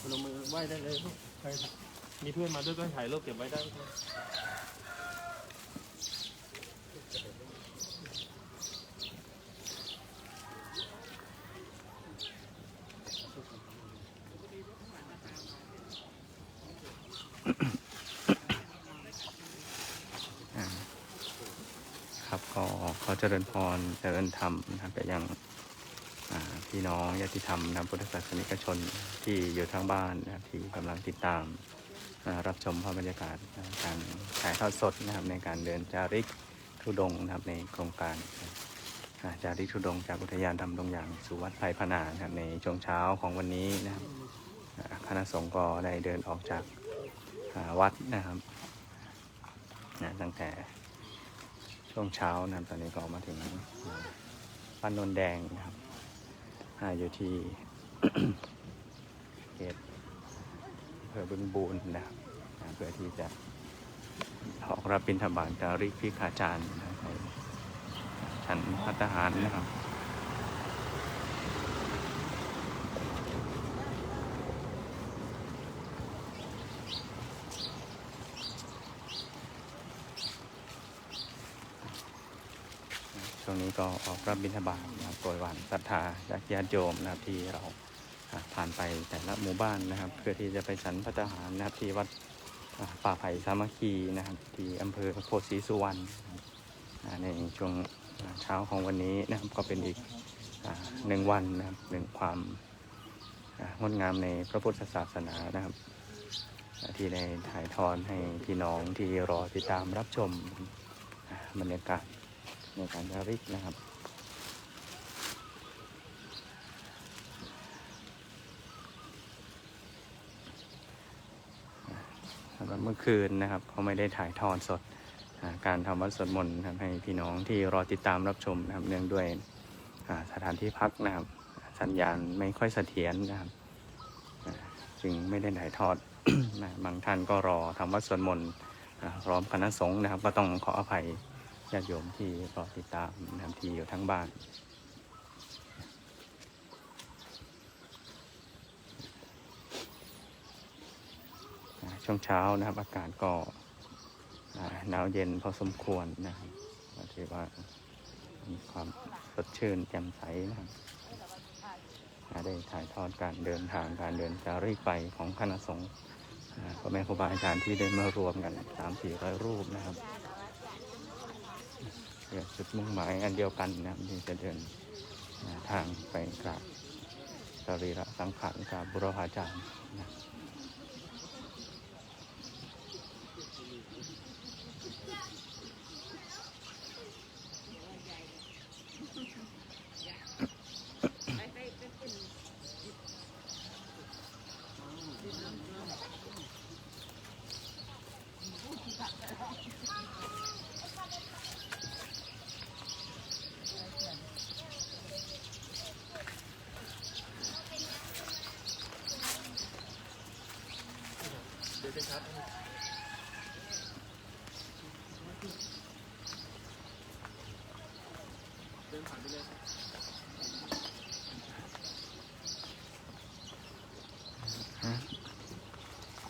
พนมมือไหว้ได้เลยลูกใครมีเพื่อนมาด้วยก็ถ่ายรูปเก็บไว้ได้ครับอ่าครับก็ขอเจริญพรเจริญธรรมนะครับไปยังอ่า พี่น้องญาติธรรมนะพุทธศาสนิกชนที่อยู่ทางบ้านนะครับที่กำลังติดตามรับชมภาพบรรยากาศการถ่ายทอดสดนะครับในการเดินจาริกทุดงนะครับในโครงการอ่าจาริกทุดงจากอุทยานธรรมดงอย่างสู่วัดไผ่พนานะครับในช่วงเช้าของวันนี้นะครับคณะสงฆ์ก็ได้เดินออกจากวัดนะครับนะตั้งแต่ช่วงเช้านะครับตอนนี้ก็มาถึงบ้านนนแดงนะครับ อยู่ที่เขตอำเภอบึงบูนนะครับเพื่อที่จะออกรับบิณฑบาตจาริกพิขาจารย์นะครับในชั้นพัฒหารนะครับ นี้ก็ออกรับบิณฑบาตนะครับโปรยหวานศรัทธาจากญาติโยมนะครับที่เราผ่านไปแต่ละหมู่บ้านนะครับ เพื่อที่จะไปฉันพระทหารนะครับที่วัดป่าไผ่สามัคคีนะครับ ที่อำเภอโพธิ์ศรีสุวรรณในช่วงเช้าของวันนี้นะครับก็เป็นอีกหนึ่งวันนะครับหนึ่งความงดงามในพระพุทธศาสนานะครับ ที่ได้ถ่ายทอดให้พี่น้องที่รอติดตามรับชมบรรยากาศ ในการจาริกนะครับสำหรับเมื่อคืนนะครับเขาไม่ได้ถ่ายทอดสดการทำวัดสวดมนต์นะครับให้พี่น้องที่รอติดตามรับชมนะครับเนื่องด้วยสถานที่พักนะครับ สัญญาณไม่ค่อยเสถียรนะครับจึงไม่ได้ถ่ายทอดนะบางท่านก็รอทำวัดสวดมนต์อ่าพร้อมคณะสงฆ์นะครับ ก็ต้องขออภัย ญาติโยมที่รอติดตามนำทีอยู่ทั้งบ้าน ช่วงเช้านะครับ อากาศก็อ่าหนาวเย็นพอสมควรนะครับถือว่ามีความสดชื่นแจ่มใสนะครับได้ถ่ายทอดการเดินทางการเดินจาริกไปของคณะสงฆ์อ่าพ่อแม่ครูบาอาจารย์ที่ได้มารวมกันสามสี่ร้อยรูปนะครับ จุดมุ่งหมายอันเดียวกันนะที่จะเดินทางไปกราบสรีระสังขารกราบบุรพาจารย์นะ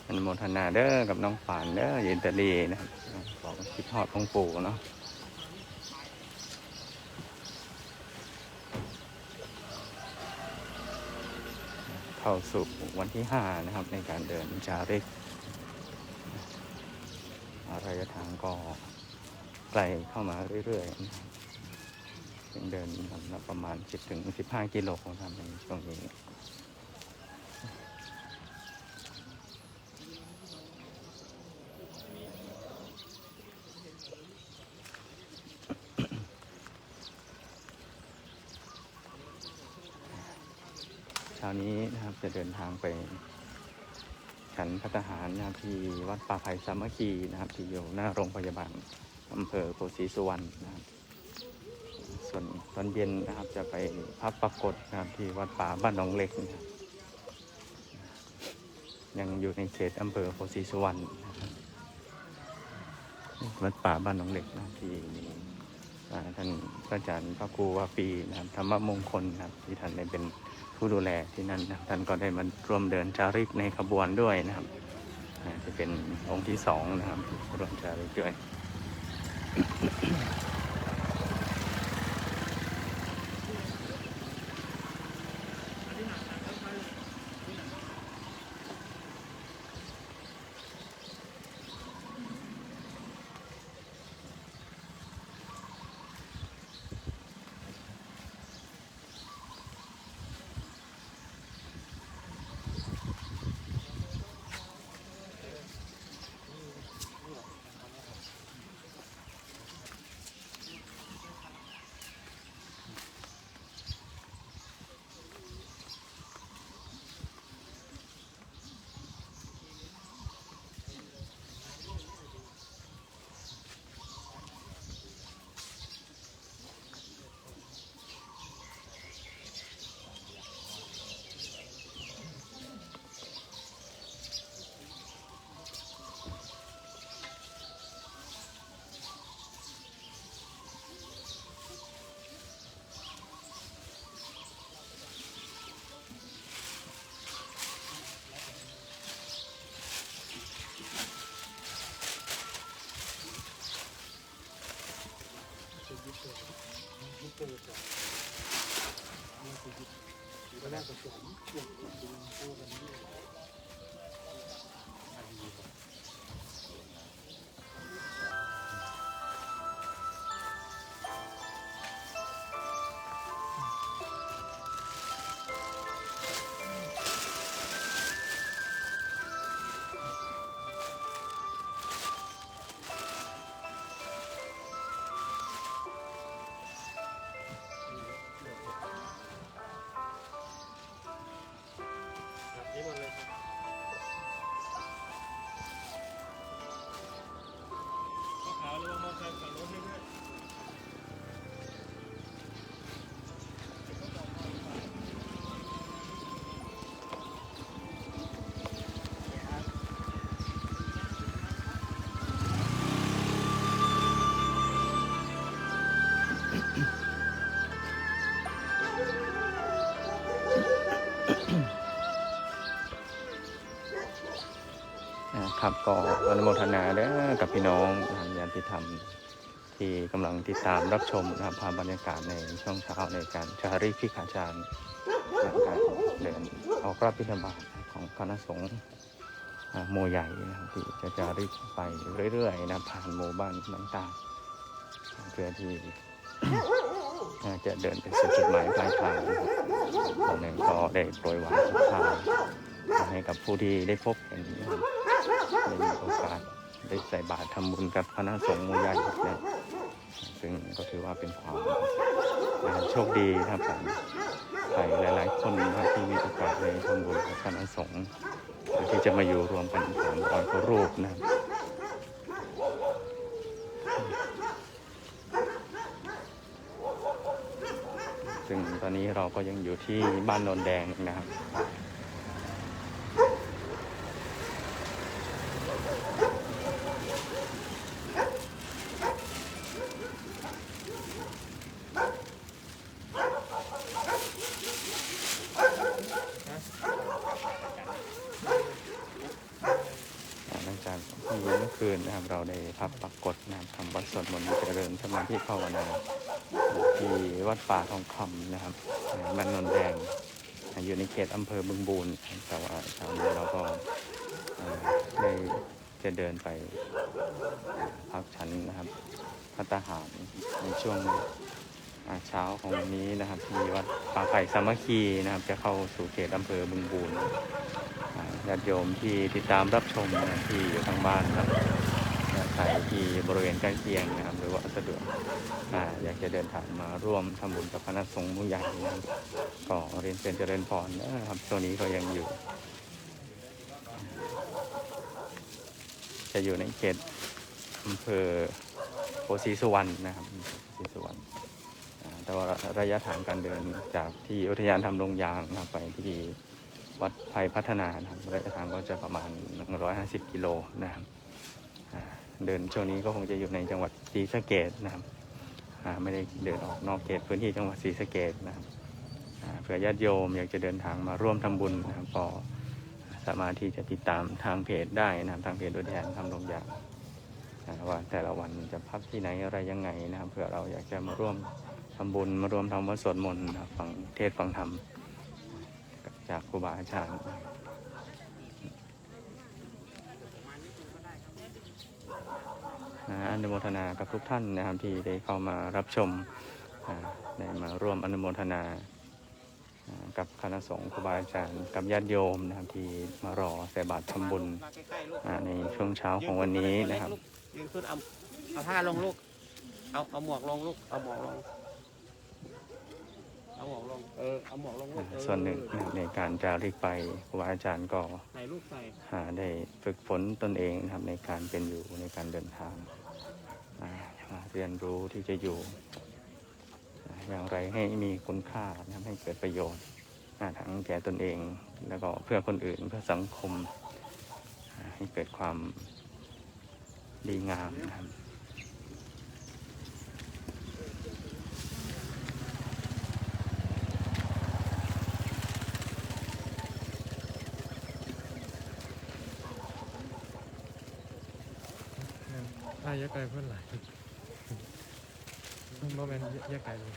อนุโมทนาเด้อกับน้องฝานเด้อเยินตาลีนะครับของคิดทอดของปู่เนาะเข้าสู่วันที่ห้านะครับ ในการเดินจาริกระยะทางก็ไกลเข้ามาเรื่อยๆ ยังเดินมาประมาณ 10-15 กิโลนะครับในช่วงนี้เช้านี้นะครับจะเดินทางไปฉันฉันพัฒหารนะครับที่วัดป่าไผ่สามัคคีนะครับที่อยู่หน้าโรงพยาบาลอำเภอโพธิสุวรรณนะครับ ส่วนตอนเย็นนะครับจะไปพักปรากฏนะครับที่วัดป่าบ้านหนองเล็กนะครับยังอยู่ในเขตอำเภอโพธิสุวรรณนะครับวัดป่าบ้านหนองเล็กนะครับที่ท่านพระอาจารย์พระครูวาปีนะครับธรรมมงคลนะครับที่ท่านได้เป็นผู้ดูแลที่นั่นนะท่านก็ได้มาร่วมเดินจาริกในขบวนด้วยนะครับจะเป็นองค์ที่สองนะครับร่วมจาริกด้วย ครับ ครับก็อนุโมทนาเด้อกับพี่น้องนะครับญาติธรรม ที่กำลังติดตามรับชมนะครับภาพบรรยากาศในช่วงเช้าในการจาริพิขาจารย์ในการเดินออกรับพิธบาตของคณะสงฆ์อ่าหมู่ใหญ่นะครับที่จะจาริกไปเรื่อยๆนะผ่านหมู่บ้านต่างๆเพื่อที่จะเดินไปสู่จุดหมายปลายทางตอนนี้ก็ได้โปรยหวานทุกทางให้กับผู้ที่ได้พบเห็นนะครับ ได้มีโอกาสได้ใส่บาตรทำบุญกับคณะสงฆ์มู่ใหญ่นะซึ่งก็ถือว่าเป็นความโชคดีนะครับของใครหลาย ๆ คนนะที่มีโอกาสได้ทำบุญกับคณะสงฆ์ที่จะมาอยู่รวมกันสามร้อยกว่ารูปนะครับซึ่งตอนนี้เราก็ยังอยู่ที่บ้านโนนแดงนะครับ อ่าหลังจากที่เมื่อ คืนนะครับ เราได้พับปรากฏนะครับทำวัดสวดมนต์เจริญสมาธิภาวนาที่วัดป่าทองคำนะครับบ้านนนแดง อยู่ในเขตอำเภอบึงบูรแต่ว่าเช้านี้เราก็ได้จะเดินไปพักชั้นนะครับพัตตาหารในช่วงเช้าของวันนี้นะครับ ที่วัดป่าไผ่สามัคคีนะครับ จะเข้าสู่เขตอำเภอบึงบูรอ่า ญาติโยมที่ติดตามรับชมที่อยู่ทางบ้านครับใครที่บริเวณใกล้เคียงนะครับ หรือว่าสะดวกอยากจะเดินทางมาร่วมทำบุญกับคณะสงฆ์ผู้ใหญ่นะครับก็เรียนเชิญเจริญพรนะครับช่วงนี้ก็ยังอยู่ จะอยู่ในเขตอำเภอโพธิสุวรรณนะครับโพธิสุวรรณแต่ว่าระยะทางการเดินจากที่อุทยานทำลงยางนะครับไปที่ วัดไผ่พัฒนานะครับระยะทางก็จะประมาณ 150 กิโลนะครับเดินช่วงนี้ก็คงจะอยู่ในจังหวัดศรีสะเกดนะครับไม่ได้เดินออกนอกเขตพื้นที่จังหวัดศรีสะเกดนะครับเผื่อญาติโยมอยากจะเดินทางมาร่วมทำบุญนะครับก็สามารถที่จะติดตามทางเพจได้นะครับทางเพจโดยแทนทำลงอยาว่าแต่ละวันจะพักที่ไหนอะไรยังไงนะครับเผื่อเราอยากจะมาร่วมทำบุญมาร่วมทำวัดสวดมนต์นะครับฟังเทศฟังธรรม จากครูบาอาจารย์อนุโมทนากับทุกท่านนะครับที่ได้เข้ามารับชมได้มาร่วมอนุโมทนากับคณะสงฆ์ครูบาอาจารย์กับญาติโยมนะครับที่มารอใส่บาตรทำบุญใกล้ๆลูกอ่าในช่วงเช้าของวันนี้นะครับยืนขึ้นเอาเอาผ้าลงลูกเอาเอาหมวกลงลูกเอาหมวกลง เอาหมวกลง เออ เอาหมวกลงลูกเออส่วนหนึ่งนะครับในการจาริกไปครูบาอาจารย์ก็ใส่ลูกใส่หาได้ฝึกฝนตนเองนะครับในการเป็นอยู่ในการเดินทางอ่ามาเรียนรู้ที่จะอยู่อ่าอย่างไรให้มีคุณค่านะครับให้เกิดประโยชน์อ่าทั้งแก่ตนเอง แล้วก็เพื่อคนอื่นเพื่อสังคมอ่าให้เกิดความดีงามนะครับ ถ้าแยกไกลเพื่อนหลายโมเมนต์แยกไกลเลย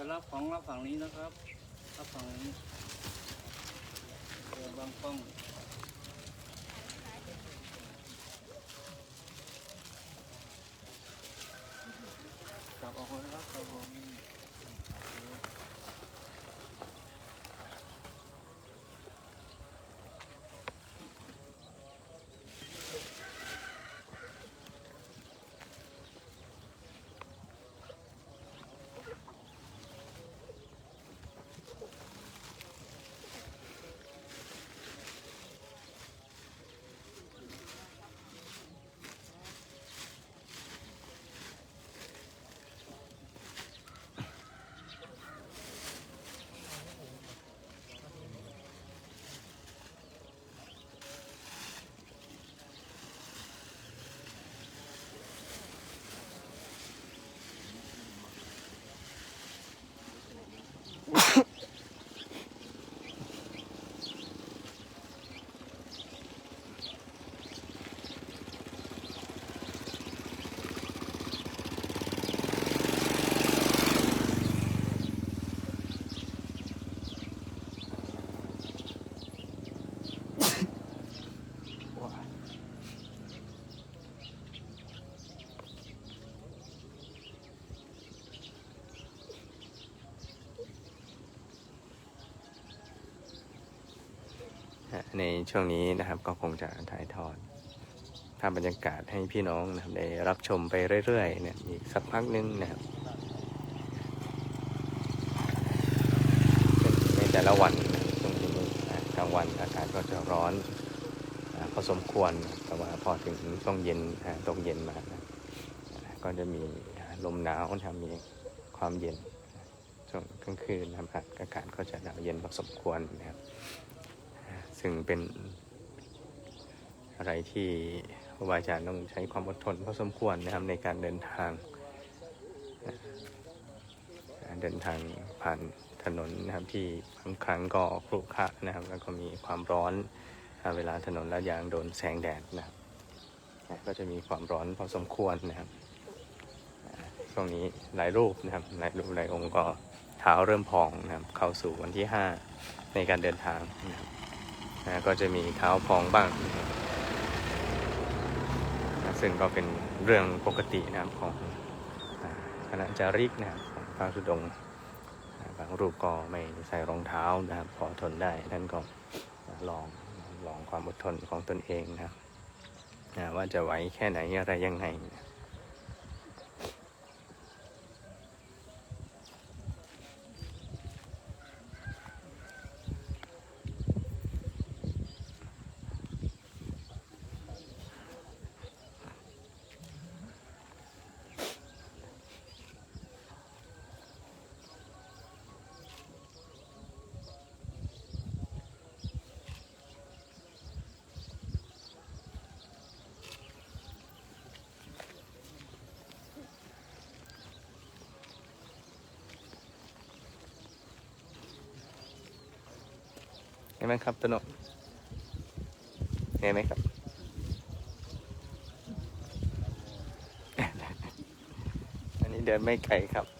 จะรับของรับฝั่งนี้นะครับรับฝั่งนี้เดือบางกล้องกลับออกมานะครับ ในช่วงนี้นะครับก็คงจะถ่ายทอดภาพบรรยากาศให้พี่น้องนะครับได้รับชมไปเรื่อยๆเนี่ยอีกสักพักนึงนะครับในแต่ละวันช่วงนี้กลางวันอากาศก็จะร้อนพอสมควรแต่ว่าพอถึงช่วงเย็นอ่าตกเย็นมานะก็จะมีลมหนาวนะครับมีความเย็นช่วงกลางคืนนะครับอากาศก็จะหนาวเย็นพอสมควรนะครับ ซึ่งเป็นอะไรที่ครูบาอาจารย์ต้องใช้ความอดทนพอสมควรนะครับในการเดินทางเดินทางผ่านถนนนะครับที่บางครั้งก็ครุขระนะครับ แล้วก็มีความร้อนเวลาถนนลาดยางโดนแสงแดดนะครับ ก็จะมีความร้อนพอสมควรนะครับช่วงนี้หลายรูปนะครับหลายรูปหลายองค์ก็เท้าเริ่มพองนะครับเข้าสู่วันที่ 5 ในการเดินทางนะครับ นะก็จะมีเท้าพองบ้างนะซึ่งก็เป็นเรื่องปกตินะครับของคณะจาริกนะครับของพระธุดงบางรูปก็ไม่ใส่รองเท้านะครับพอทนได้นั่นก็ลองลองความอดทนของตนเองนะครับว่าจะไหวแค่ไหนอะไรยังไงนะ เห็นไหมครับตนกเห็นไหมครับ อันนี้เดินไม่ไกลครับ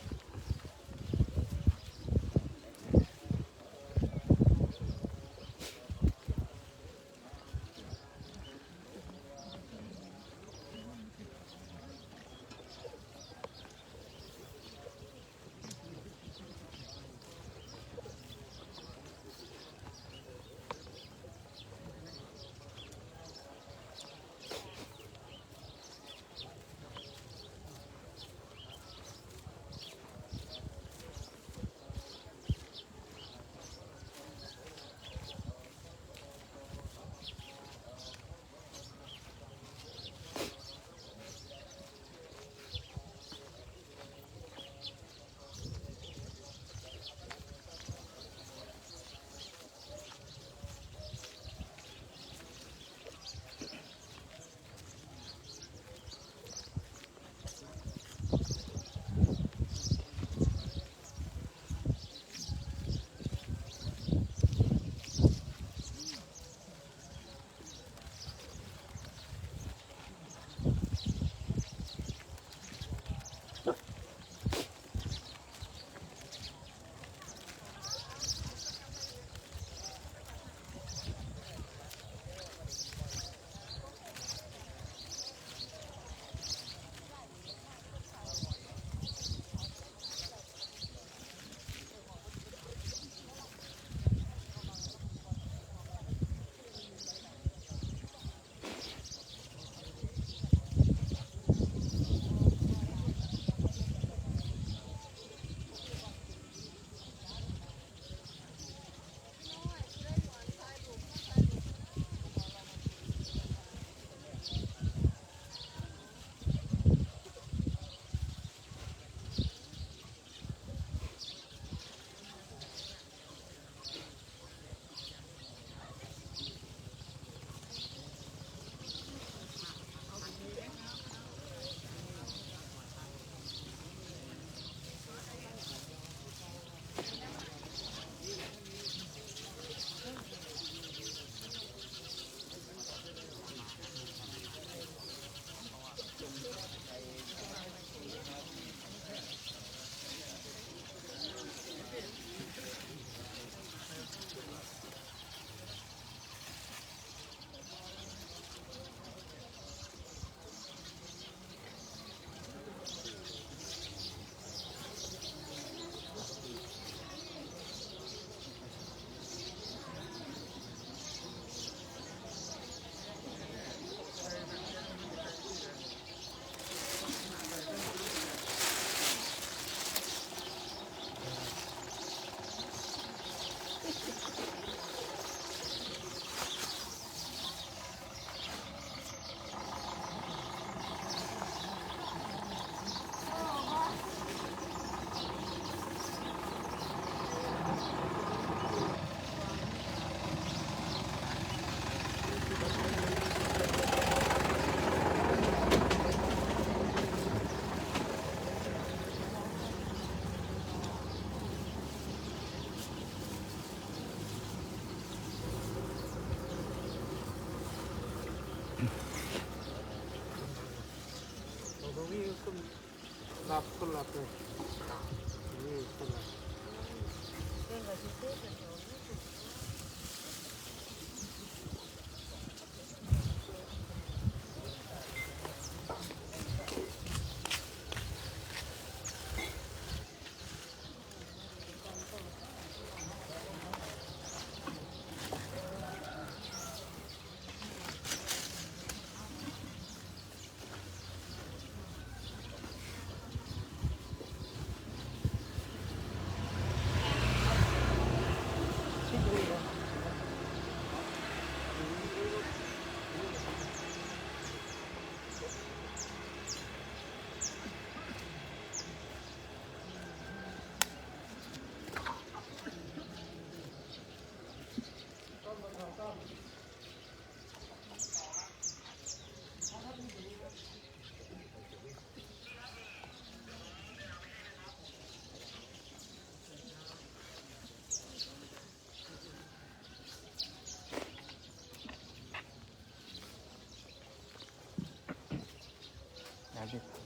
รับคนรับเลยนี่คนรับ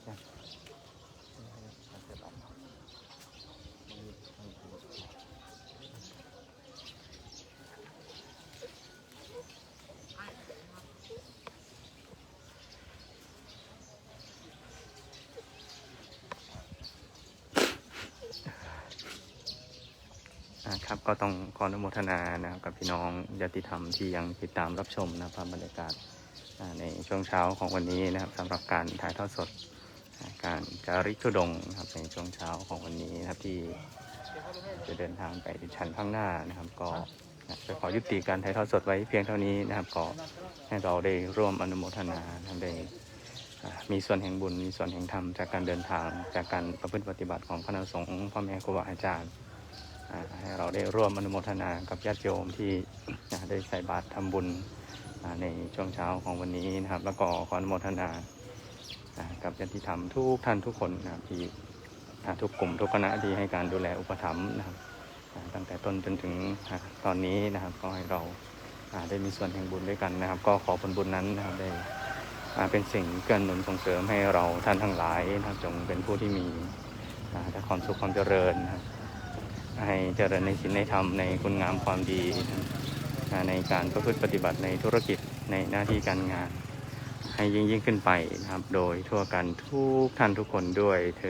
อ่าครับก็ต้องขออนุโมทนานะครับกับพี่น้องญาติธรรมที่ยังติดตามรับชมนะครับบรรยากาศในช่วงเช้าของวันนี้นะครับสำหรับการถ่ายทอดสด การจาริกธุดงค์นะครับในช่วงเช้าของวันนี้นะครับที่จะเดินทางไปชั้นข้างหน้านะครับ ก็จะขอยุติการถ่ายทอดสดไว้เพียงเท่านี้นะครับ ก็ให้เราได้ร่วมอนุโมทนานะครับได้มีส่วนแห่งบุญมีส่วนแห่งธรรมจากการเดินทางจากการประพฤติปฏิบัติของคณะสงฆ์พ่อแม่ครูบาอาจารย์ให้เราได้ร่วมอนุโมทนากับญาติโยมที่ได้ใส่บาตรทำบุญในช่วงเช้าของวันนี้นะครับ แล้วก็ขออนุโมทนา กับญาติธรรมทุกท่านทุกคนนะครับที่ทุกกลุ่มทุกคณะที่ให้การดูแลอุปถัมภ์นะครับตั้งแต่ต้นจนถึงตอนนี้นะครับก็ให้เราได้มีส่วนแห่งบุญด้วยกันนะครับ ก็ขอผลบุญนั้นนะครับได้เป็นสิ่งเกื้อหนุนส่งเสริมให้เราท่านทั้งหลายนะครับจงเป็นผู้ที่มีแต่ความสุขความเจริญนะครับให้เจริญในศีลในธรรมในคุณงามความดี ในการประพฤติปฏิบัติในธุรกิจในหน้าที่การงาน ให้ยิ่งยิ่งขึ้นไปนะครับ โดยทั่วกันทุกท่านทุกคนด้วยเทอ